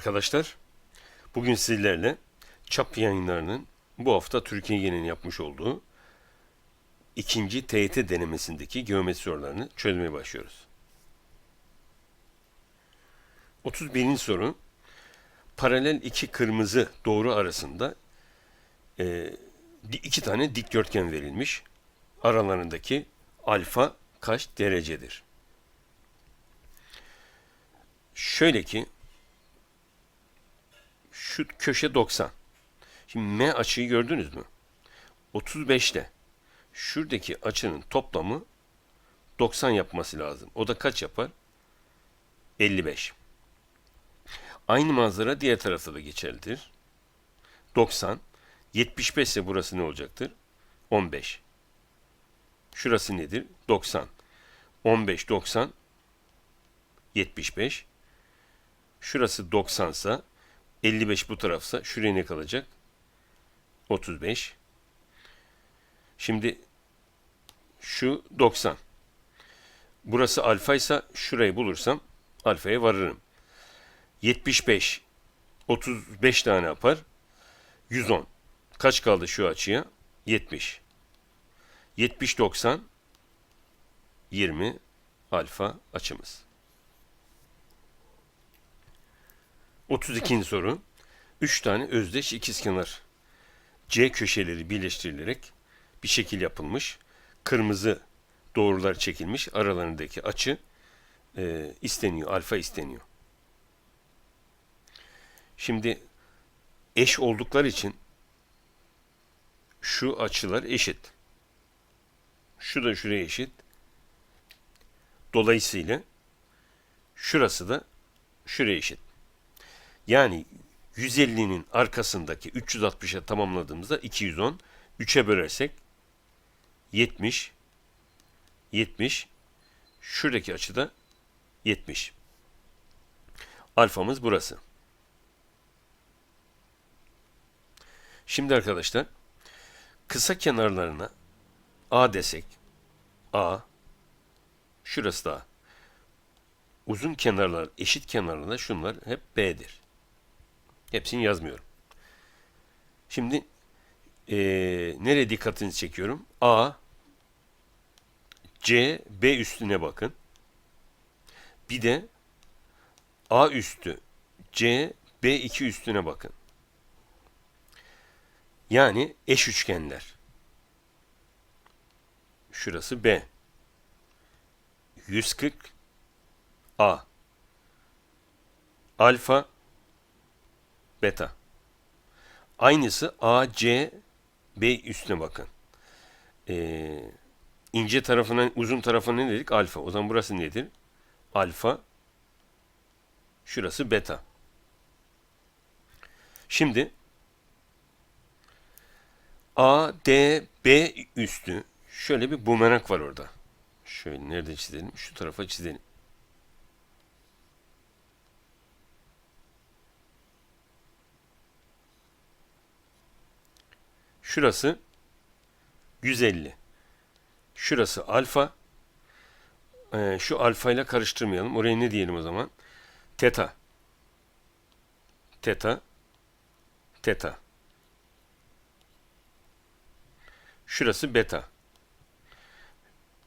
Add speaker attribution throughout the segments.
Speaker 1: arkadaşlar. Bugün sizlerle Çap yayınlarının bu hafta Türkiye'nin yapmış olduğu ikinci TYT denemesindeki geometri sorularını çözmeye başlıyoruz. 31. soru. Paralel iki kırmızı doğru arasında e, iki tane dikdörtgen verilmiş. Aralarındaki alfa kaç derecedir? Şöyle ki şu köşe 90. Şimdi M açıyı gördünüz mü? 35 ile şuradaki açının toplamı 90 yapması lazım. O da kaç yapar? 55. Aynı manzara diğer tarafta da geçerlidir. 90. 75 ise burası ne olacaktır? 15. Şurası nedir? 90. 15, 90, 75. Şurası 90 ise 55 bu tarafsa şuraya ne kalacak? 35. Şimdi şu 90. Burası alfa ise şurayı bulursam alfaya varırım. 75 35 tane yapar. 110. Kaç kaldı şu açıya? 70. 70 90 20 alfa açımız. 32. soru. 3 tane özdeş ikizkenar C köşeleri birleştirilerek bir şekil yapılmış. Kırmızı doğrular çekilmiş. Aralarındaki açı e, isteniyor. Alfa isteniyor. Şimdi eş oldukları için şu açılar eşit. Şu da şuraya eşit. Dolayısıyla şurası da şuraya eşit. Yani 150'nin arkasındaki 360'a tamamladığımızda 210. 3'e bölersek 70. 70. Şuradaki açıda 70. Alfamız burası. Şimdi arkadaşlar kısa kenarlarına A desek A şurası da A. Uzun kenarlar eşit kenarlarına şunlar hep B'dir. Hepsini yazmıyorum. Şimdi eee nereye dikkatinizi çekiyorum? A, C, B üstüne bakın. Bir de A üstü, C, B2 üstüne bakın. Yani eş üçgenler. Şurası B. 140 A. Alfa beta. Aynısı A, C, B üstüne bakın. Ee, ince tarafına, uzun tarafına ne dedik? Alfa. O zaman burası nedir? Alfa. Şurası beta. Şimdi A, D, B üstü. Şöyle bir bumerang var orada. Şöyle nerede çizelim? Şu tarafa çizelim. Şurası 150. Şurası alfa. Ee, şu alfa ile karıştırmayalım. Oraya ne diyelim o zaman? Teta. Teta. Teta. Şurası beta.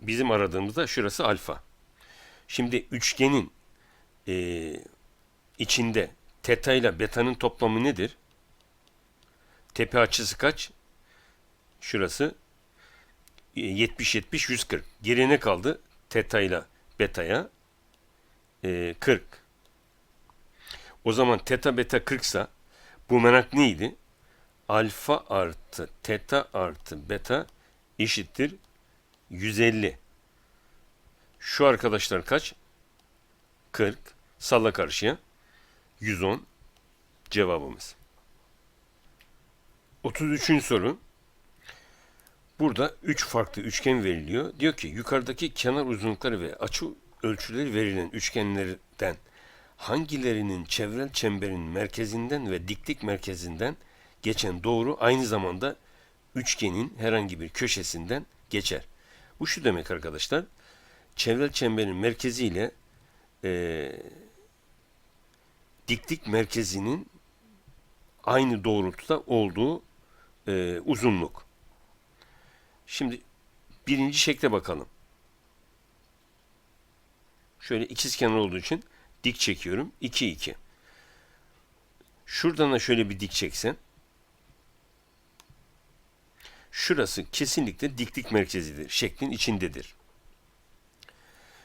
Speaker 1: Bizim aradığımızda şurası alfa. Şimdi üçgenin eee, içinde teta ile beta'nın toplamı nedir? Tepe açısı kaç? Şurası 70 70 140. Geriye ne kaldı? Teta ile beta'ya e, 40. O zaman teta beta 40 ise bu merak neydi? Alfa artı teta artı beta eşittir 150. Şu arkadaşlar kaç? 40. Salla karşıya. 110 cevabımız. 33. soru. Burada 3 farklı üçgen veriliyor. Diyor ki yukarıdaki kenar uzunlukları ve açı ölçüleri verilen üçgenlerden hangilerinin çevrel çemberin merkezinden ve diklik merkezinden geçen doğru aynı zamanda üçgenin herhangi bir köşesinden geçer. Bu şu demek arkadaşlar. Çevrel çemberin merkezi ile eee diklik merkezinin aynı doğrultuda olduğu e, uzunluk. Şimdi birinci şekle bakalım. Şöyle ikizkenar olduğu için dik çekiyorum. 2 2. Şuradan da şöyle bir dik çeksem. Şurası kesinlikle diklik merkezidir. Şeklin içindedir.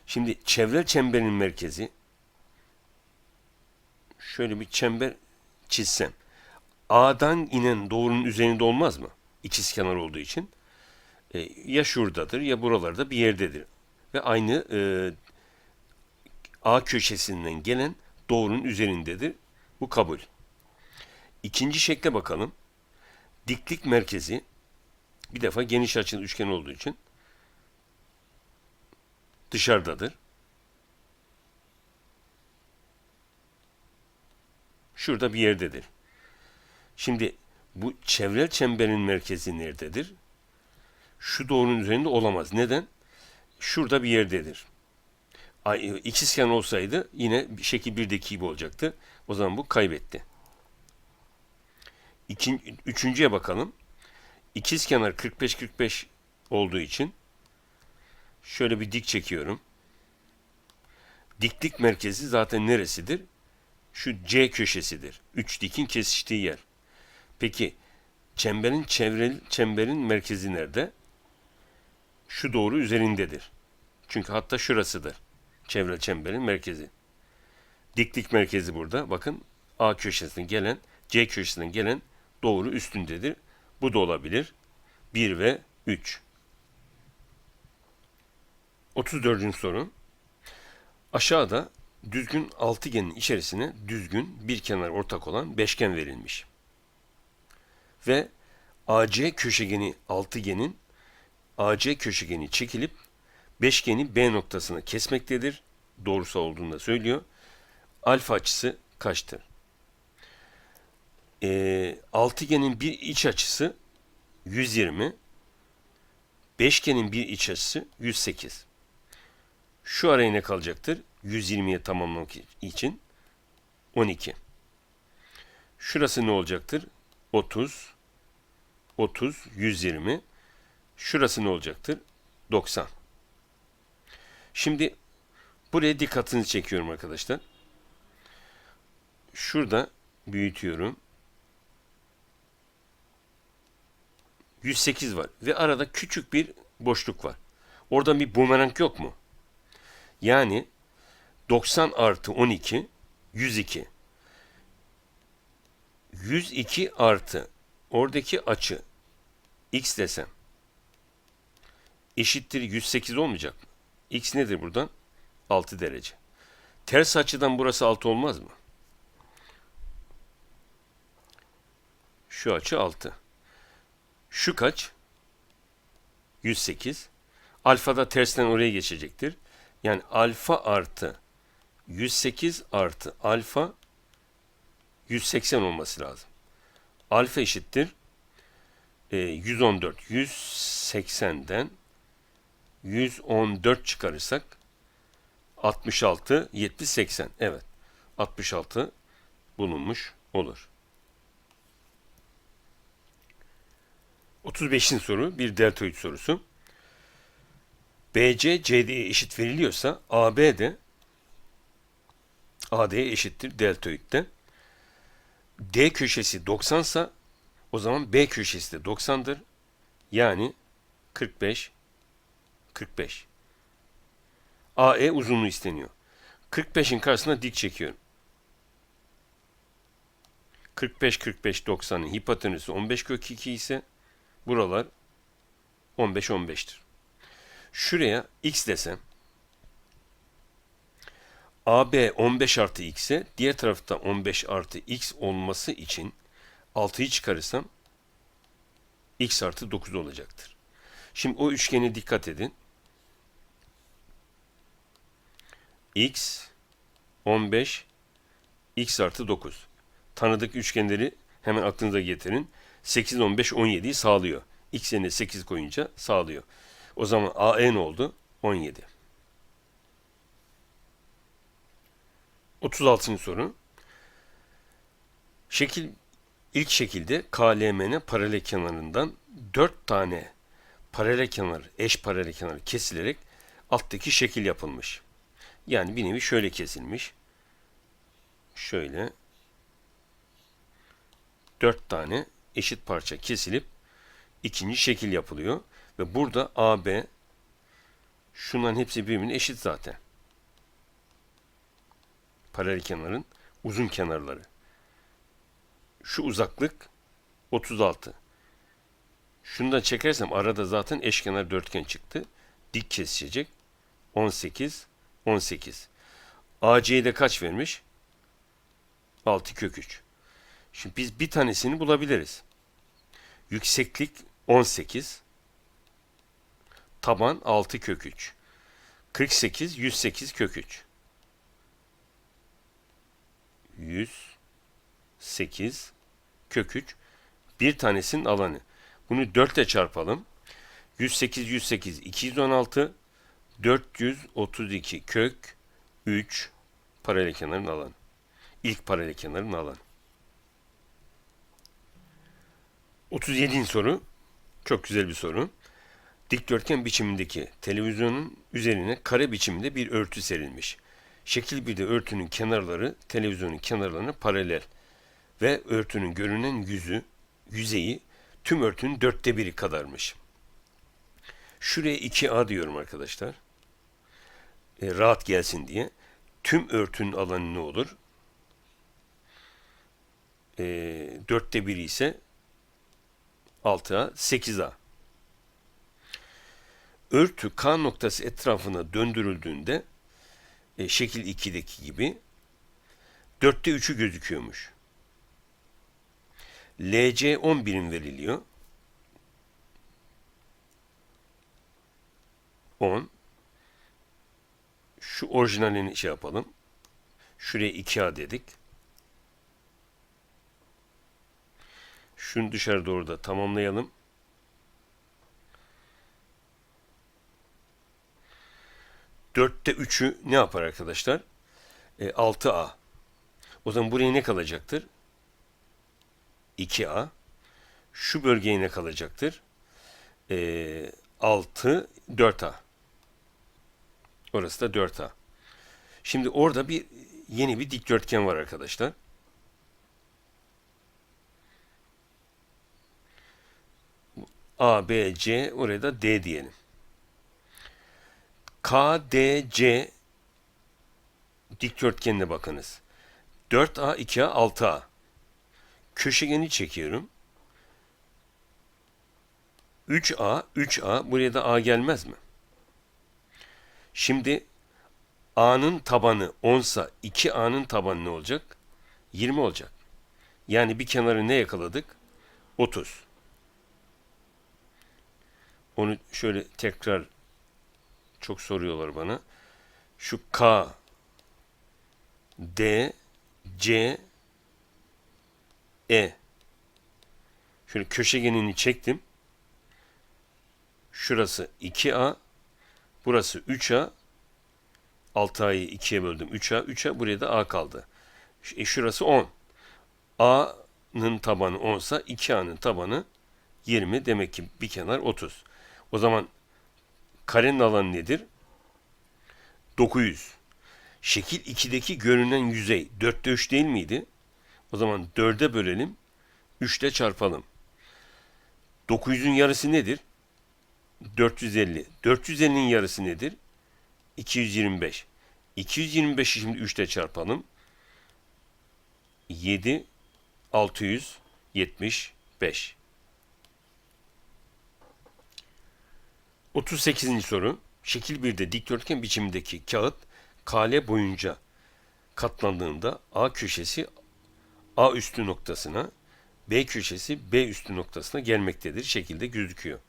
Speaker 1: Şimdi çevrel çemberin merkezi şöyle bir çember çizsem. A'dan inen doğrunun üzerinde olmaz mı? İkizkenar olduğu için. E, ya şuradadır ya buralarda bir yerdedir. Ve aynı e, A köşesinden gelen doğrunun üzerindedir. Bu kabul. İkinci şekle bakalım. Diklik merkezi bir defa geniş açılı üçgen olduğu için dışarıdadır. Şurada bir yerdedir. Şimdi bu çevrel çemberin merkezi nerededir? Şu doğrunun üzerinde olamaz. Neden? Şurada bir yerdedir. İkizkenar olsaydı yine şekil 1'deki gibi olacaktı. O zaman bu kaybetti. İkin, üçüncüye bakalım. İkizkenar 45-45 olduğu için şöyle bir dik çekiyorum. Diklik merkezi zaten neresidir? Şu C köşesidir. Üç dikin kesiştiği yer. Peki çemberin çevrel çemberin merkezi nerede? Şu doğru üzerindedir. Çünkü hatta şurasıdır. Çevrel çemberin merkezi. Diklik merkezi burada. Bakın A köşesinden gelen, C köşesinden gelen doğru üstündedir. Bu da olabilir. 1 ve 3. 34. soru. Aşağıda düzgün altıgenin içerisine düzgün bir kenar ortak olan beşgen verilmiş. Ve AC köşegeni altıgenin AC köşegeni çekilip beşgeni B noktasına kesmektedir. Doğrusu olduğunu da söylüyor. Alfa açısı kaçtır? Ee, altıgenin bir iç açısı 120. Beşgenin bir iç açısı 108. Şu araya ne kalacaktır? 120'ye tamamlamak için 12. Şurası ne olacaktır? 30, 30, 120. Şurası ne olacaktır? 90. Şimdi buraya dikkatinizi çekiyorum arkadaşlar. Şurada büyütüyorum. 108 var ve arada küçük bir boşluk var. Orada bir bumerang yok mu? Yani 90 artı 12 102. 102 artı oradaki açı x desem eşittir 108 olmayacak mı? x nedir buradan? 6 derece. Ters açıdan burası 6 olmaz mı? Şu açı 6. Şu kaç? 108. Alfa da tersten oraya geçecektir. Yani alfa artı 108 artı alfa 180 olması lazım. Alfa eşittir e, 114. 180'den 114 çıkarırsak 66, 70, 80. Evet. 66 bulunmuş olur. 35. soru bir deltoid sorusu. BC CD'ye eşit veriliyorsa AB de AD'ye eşittir deltoidde. D köşesi 90 sa o zaman B köşesi de 90'dır. Yani 45 45. AE uzunluğu isteniyor. 45'in karşısına dik çekiyorum. 45 45 90'ın hipotenüsü 15 kök 2 ise buralar 15 15'tir. Şuraya x desem AB 15 artı x'e diğer tarafta 15 artı x olması için 6'yı çıkarırsam x artı 9 olacaktır. Şimdi o üçgene dikkat edin. X 15 x artı 9. Tanıdık üçgenleri hemen aklınıza getirin. 8, 15, 17'yi sağlıyor. x yerine 8 koyunca sağlıyor. O zaman AE ne oldu? 17. 36. soru. Şekil ilk şekilde KLM'nin paralel kenarından 4 tane paralel kenar, eş paralel kenar kesilerek alttaki şekil yapılmış. Yani bir nevi şöyle kesilmiş. Şöyle 4 tane eşit parça kesilip ikinci şekil yapılıyor. Ve burada AB şunların hepsi birbirine eşit zaten. Paralel kenarın uzun kenarları. Şu uzaklık 36. Şunu da çekersem arada zaten eşkenar dörtgen çıktı. Dik kesişecek. 18, 18. AC'ye de kaç vermiş? 6 kök 3. Şimdi biz bir tanesini bulabiliriz. Yükseklik 18. Taban 6 kök 3. 48, 108 kök 3. 108 kök 3. Bir tanesinin alanı. Bunu 4 ile çarpalım. 108, 108, 216, 432 kök 3 paralel kenarın alanı. İlk paralel kenarın alanı. 37. soru. Çok güzel bir soru. Dikdörtgen biçimindeki televizyonun üzerine kare biçiminde bir örtü serilmiş. Şekil 1'de örtünün kenarları televizyonun kenarlarına paralel ve örtünün görünen yüzü, yüzeyi tüm örtünün dörtte biri kadarmış. Şuraya 2A diyorum arkadaşlar. E, rahat gelsin diye. Tüm örtünün alanı ne olur? E, dörtte biri ise 6A, 8A. Örtü K noktası etrafına döndürüldüğünde e, şekil 2'deki gibi dörtte 3'ü gözüküyormuş. LC 10 birim veriliyor. 10 şu orijinalini şey yapalım. Şuraya 2A dedik. Şunu dışarı doğru da tamamlayalım. Dörtte üçü ne yapar arkadaşlar? E, 6A. O zaman buraya ne kalacaktır? 2A. Şu bölgeye ne kalacaktır? E, 6, 4A. Orası da 4A. Şimdi orada bir yeni bir dikdörtgen var arkadaşlar. A, B, C, oraya da D diyelim. K, D, C dikdörtgenine bakınız. 4A, 2A, 6A. Köşegeni çekiyorum. 3A, 3A. Buraya da A gelmez mi? Şimdi A'nın tabanı 10 sa 2A'nın tabanı ne olacak? 20 olacak. Yani bir kenarı ne yakaladık? 30. Onu şöyle tekrar çok soruyorlar bana. Şu K, D, C, E. Şöyle köşegenini çektim. Şurası 2A, burası 3A. 6A'yı 2'ye böldüm. 3A, 3A buraya da A kaldı. E şurası 10. A'nın tabanı 10 sa 2A'nın tabanı 20. Demek ki bir kenar 30. O zaman karenin alanı nedir? 900. Şekil 2'deki görünen yüzey 4'te 3 değil miydi? O zaman 4'e bölelim. 3 ile çarpalım. 900'ün yarısı nedir? 450. 450'nin yarısı nedir? 225. 225'i şimdi 3 ile çarpalım. 7 675. 38. soru. Şekil 1'de dikdörtgen biçimindeki kağıt kale boyunca katlandığında A köşesi A üstü noktasına, B köşesi B üstü noktasına gelmektedir. Şekilde gözüküyor.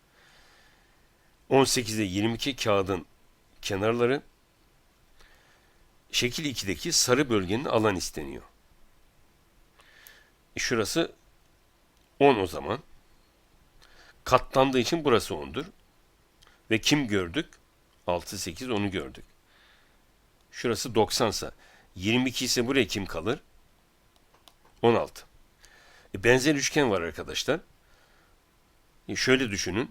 Speaker 1: 18'de 22 kağıdın kenarları şekil 2'deki sarı bölgenin alan isteniyor. E şurası 10 o zaman. Katlandığı için burası 10'dur. Ve kim gördük? 6, 8 onu gördük. Şurası 90 ise 22 ise buraya kim kalır? 16. E, benzer üçgen var arkadaşlar. E, şöyle düşünün.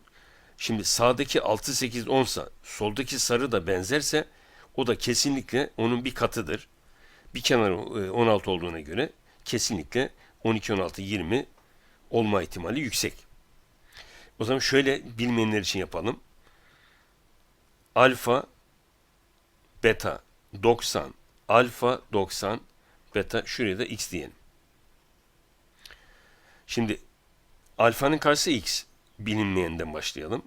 Speaker 1: Şimdi sağdaki 6, 8, 10 sa soldaki sarı da benzerse o da kesinlikle onun bir katıdır. Bir kenar e, 16 olduğuna göre kesinlikle 12, 16, 20 olma ihtimali yüksek. O zaman şöyle bilmeyenler için yapalım. Alfa, beta 90, alfa 90, beta şuraya da x diyelim. Şimdi alfanın karşısı x bilinmeyenden başlayalım.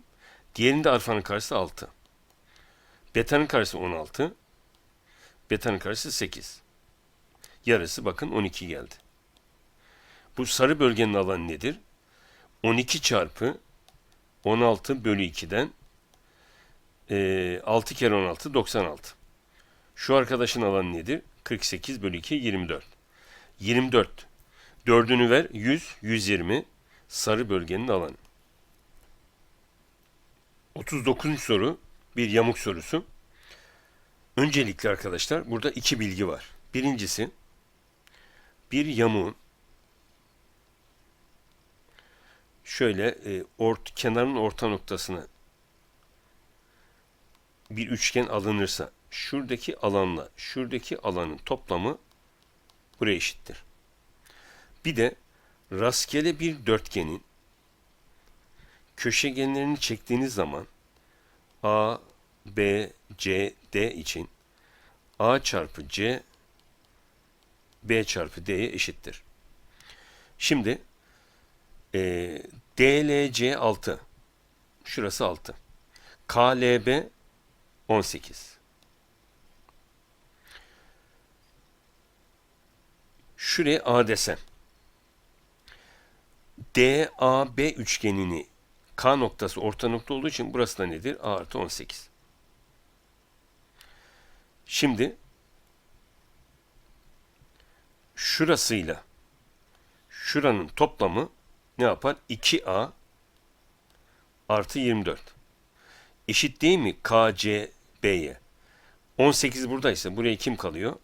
Speaker 1: Diğerinde alfanın karşısı 6. Beta'nın karşısı 16. Beta'nın karşısı 8. Yarısı bakın 12 geldi. Bu sarı bölgenin alanı nedir? 12 çarpı 16 bölü 2'den e, 6 kere 16 96. Şu arkadaşın alanı nedir? 48 bölü 2 24. 24. Dördünü ver 100 120 sarı bölgenin alanı. 39. soru bir yamuk sorusu. Öncelikle arkadaşlar burada iki bilgi var. Birincisi bir yamuğun şöyle e, ort, kenarın orta noktasına bir üçgen alınırsa şuradaki alanla şuradaki alanın toplamı buraya eşittir. Bir de rastgele bir dörtgenin köşegenlerini çektiğiniz zaman A, B, C, D için A çarpı C B çarpı D'ye eşittir. Şimdi e, DLC 6 şurası 6 KLB 18 Şuraya A desem. DAB üçgenini K noktası orta nokta olduğu için burası da nedir? A artı 18. Şimdi şurasıyla şuranın toplamı ne yapar? 2A artı 24. Eşit değil mi KCB'ye? 18 buradaysa buraya kim kalıyor?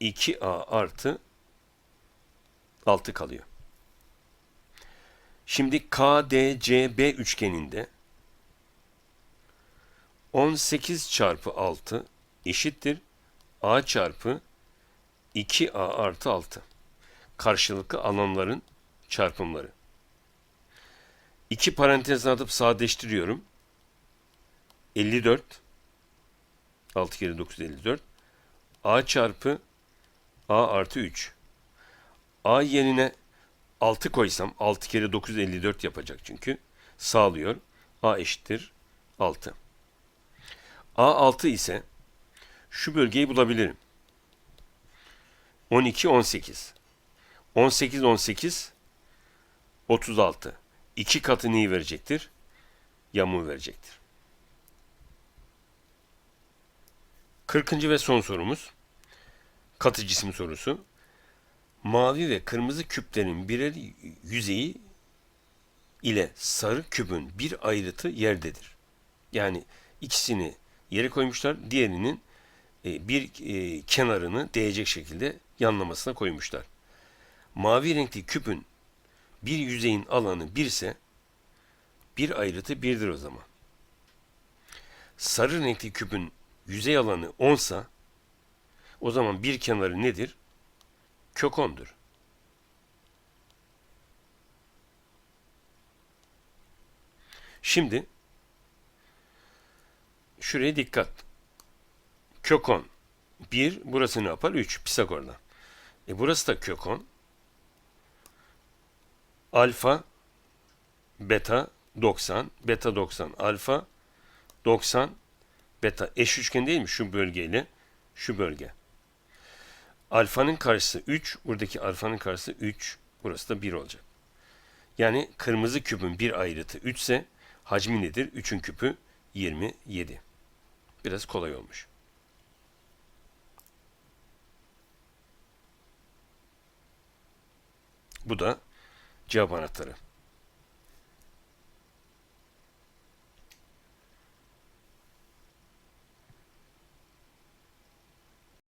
Speaker 1: 2A artı 6 kalıyor. Şimdi KDCB üçgeninde 18 çarpı 6 eşittir A çarpı 2A artı 6. Karşılıklı alanların çarpımları. İki parantez atıp sadeleştiriyorum. 54 6 kere 9 54 A çarpı A artı 3. A yerine 6 koysam 6 kere 9 54 yapacak çünkü. Sağlıyor. A eşittir 6. A 6 ise şu bölgeyi bulabilirim. 12 18. 18 18 36. 2 katı neyi verecektir? Yamuğu verecektir. 40. ve son sorumuz. Katı cisim sorusu mavi ve kırmızı küplerin birer yüzeyi ile sarı küpün bir ayrıtı yerdedir. Yani ikisini yere koymuşlar, diğerinin e, bir e, kenarını değecek şekilde yanlamasına koymuşlar. Mavi renkli küpün bir yüzeyin alanı birse bir ayrıtı birdir o zaman. Sarı renkli küpün yüzey alanı 10 sa o zaman bir kenarı nedir? Kök 10'dur. Şimdi şuraya dikkat. Kök 10. 1 burası ne yapar? 3 Pisagor'dan. E burası da kök 10. Alfa beta 90, beta 90, alfa 90, beta eş üçgen değil mi şu bölgeyle şu bölge. Alfanın karşısı 3. Buradaki alfanın karşısı 3. Burası da 1 olacak. Yani kırmızı küpün bir ayrıtı 3 ise hacmi nedir? 3'ün küpü 27. Biraz kolay olmuş. Bu da cevap anahtarı.